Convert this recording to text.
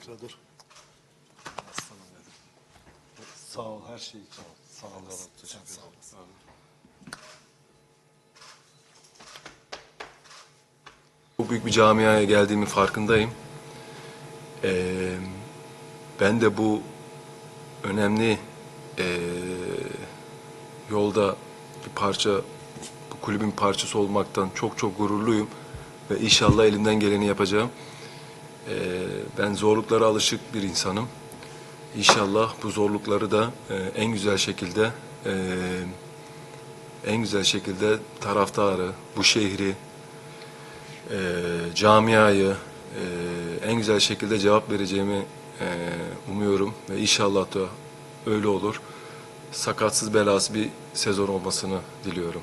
Tekrar dur. Aslanım benim. Sağ ol her şey için. Sağ olasın. Teşekkür ederim. Çok büyük bir camiaya geldiğimin farkındayım. Ee, ben de bu önemli ee, yolda bir parça, bu kulübün parçası olmaktan çok çok gururluyum. Ve inşallah elimden geleni yapacağım. Ee, ben zorluklara alışık bir insanım. İnşallah bu zorlukları da ee, en güzel şekilde ee, en güzel şekilde taraftarı, bu şehri, e, camiayı e, en güzel şekilde cevap vereceğimi e, umuyorum ve inşallah da öyle olur. Sakatsız belasız bir sezon olmasını diliyorum.